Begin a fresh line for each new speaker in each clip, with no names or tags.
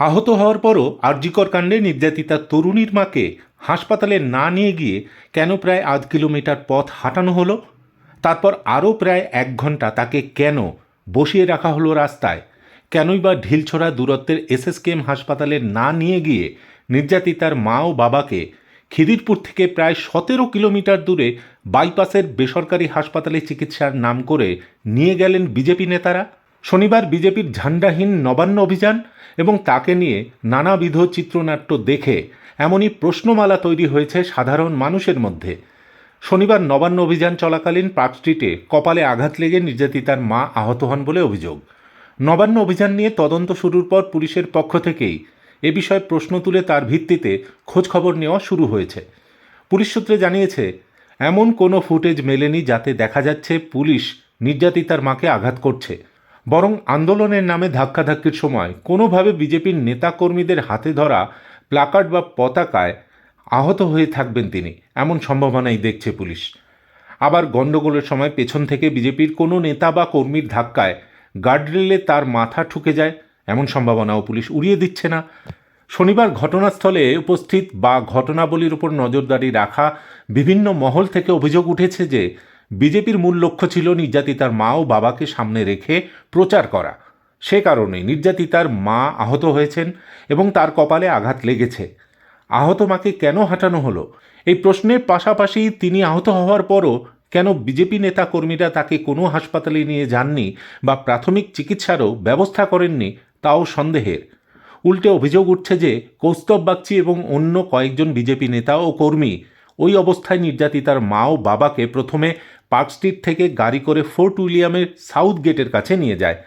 আহত হওয়ার পরও আরজিকর কাণ্ডে নির্যাতিতা তরুণীর মাকে হাসপাতালে না নিয়ে গিয়ে কেন প্রায় আধ কিলোমিটার পথ হাঁটানো হলো? তারপর আরও প্রায় এক ঘণ্টা তাকে কেন বসিয়ে রাখা হলো রাস্তায়? কেনই বা ঢিলছড়া দূরত্বের এসএসকেএম হাসপাতালে না নিয়ে গিয়ে নির্যাতিতার মা ও বাবাকে খিদিরপুর থেকে প্রায় সতেরো কিলোমিটার দূরে বাইপাসের বেসরকারি হাসপাতালে চিকিৎসার নাম করে নিয়ে গেলেন বিজেপি নেতারা? শনিবার বিজেপির ঝান্ডাহীন নবান্ন অভিযান এবং তাকে নিয়ে নানাবিধ চিত্রনাট্য দেখে এমনই প্রশ্নমালা তৈরি হয়েছে সাধারণ মানুষের মধ্যে। শনিবার নবান্ন অভিযান চলাকালীন পার্ক স্ট্রিটে কপালে আঘাত লেগে নির্যাতিতার মা আহত হন বলে অভিযোগ। নবান্ন অভিযান নিয়ে তদন্ত শুরুর পর পুলিশের পক্ষ থেকেই এ বিষয়ে প্রশ্ন তুলে তার ভিত্তিতে খোঁজখবর নেওয়া শুরু হয়েছে। পুলিশ সূত্রে জানিয়েছে, এমন কোনো ফুটেজ মেলেনি যাতে দেখা যাচ্ছে পুলিশ নির্যাতিতার মাকে আঘাত করছে। বরং আন্দোলনের নামে ধাক্কাধাক্কির সময় কোনোভাবে বিজেপির নেতাকর্মীদের হাতে ধরা, প্লাকার্ড বা পতাকায় আহত হয়ে থাকবেন তিনি, এমন সম্ভাবনাই দেখছে পুলিশ। আবার গণ্ডগোলের সময় পেছন থেকে বিজেপির কোনো নেতা বা কর্মীর ধাক্কায় গার্ডরেলে তার মাথা ঠুকে যায়, এমন সম্ভাবনাও পুলিশ উড়িয়ে দিচ্ছে না। শনিবার ঘটনাস্থলে উপস্থিত বা ঘটনাবলীর উপর নজরদারি রাখা বিভিন্ন মহল থেকে অভিযোগ উঠেছে যে বিজেপির মূল লক্ষ্য ছিল নির্যাতিতার মা ও বাবাকে সামনে রেখে প্রচার করা। সে কারণে নির্যাতিতার মা আহত হয়েছেন এবং তার কপালে আঘাত লেগেছে। আহত মাকে কেন হাঁটানো হলো? এই প্রশ্নের পাশাপাশি তিনি আহত হওয়ার পরও কেন বিজেপি নেতা কর্মীরা তাকে কোনো হাসপাতালে নিয়ে যাননি বা প্রাথমিক চিকিৎসারও ব্যবস্থা করেননি তাও সন্দেহের। উল্টে অভিযোগ উঠছে যে কৌস্তব বাগচি এবং অন্য কয়েকজন বিজেপি নেতা ও কর্মী ওই অবস্থায় নির্যাতিতার মা ও বাবাকে প্রথমে পার্ক স্ট্রিট থেকে গাড়ি করে ফোর্ট উইলিয়ামের সাউথ গেটের কাছে নিয়ে যায়।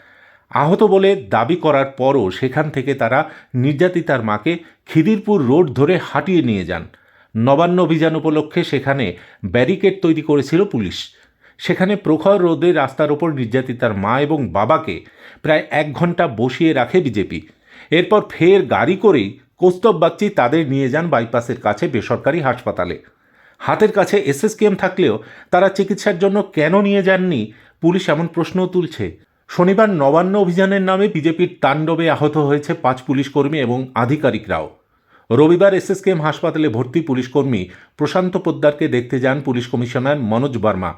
আহত বলে দাবি করার পরও সেখান থেকে তারা নির্যাতিতার মাকে খিদিরপুর রোড ধরে হাঁটিয়ে নিয়ে যান। নবান্ন অভিযান উপলক্ষে সেখানে ব্যারিকেড তৈরি করেছিল পুলিশ। সেখানে প্রখর রোদে রাস্তার ওপর নির্যাতিতার মা এবং বাবাকে প্রায় এক ঘণ্টা বসিয়ে রাখে বিজেপি। এরপর ফের গাড়ি করেই কৌস্তব বাগচি তাদের নিয়ে যান বাইপাসের কাছে বেসরকারি হাসপাতালে। হাতের কাছে এসএসকেএম থাকলেও তারা চিকিৎসার জন্য কেন নিয়ে যাননি? পুলিশ এমন প্রশ্নও তুলছে। শনিবার নবান্ন অভিযানের নামে বিজেপির তাণ্ডবে আহত হয়েছে পাঁচ পুলিশকর্মী এবং আধিকারিকরাও। রবিবার এসএসকেএম হাসপাতালে ভর্তি পুলিশকর্মী প্রশান্ত পোদ্দারকে দেখতে যান পুলিশ কমিশনার মনোজ বর্মা।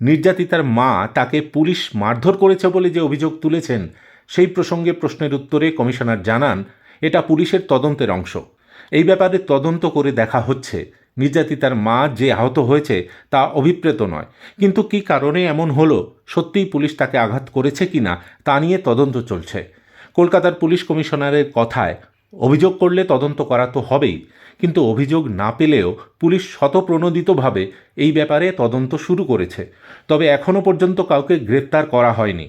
নির্যাতিতার মা তাকে পুলিশ মারধর করেছে বলে যে অভিযোগ তুলেছেন, সেই প্রসঙ্গে প্রশ্নের উত্তরে কমিশনার জানান, এটা পুলিশের তদন্তের অংশ। এই ব্যাপারে তদন্ত করে দেখা হচ্ছে। নির্যাতিতার মা যে আহত হয়েছে তা অভিপ্রেত নয়। কিন্তু কি কারণে এমন হলো? সত্যিই পুলিশ তাকে আঘাত করেছে কিনা তা নিয়ে তদন্ত চলছে। কলকাতার পুলিশ কমিশনারের কথায় অভিযোগ করলে তদন্ত করা তো হবেই, কিন্তু অভিযোগ না পেলেও পুলিশ শতপ্রণোদিতভাবে এই ব্যাপারে তদন্ত শুরু করেছে। তবে এখনও পর্যন্ত কাউকে গ্রেপ্তার করা হয়নি।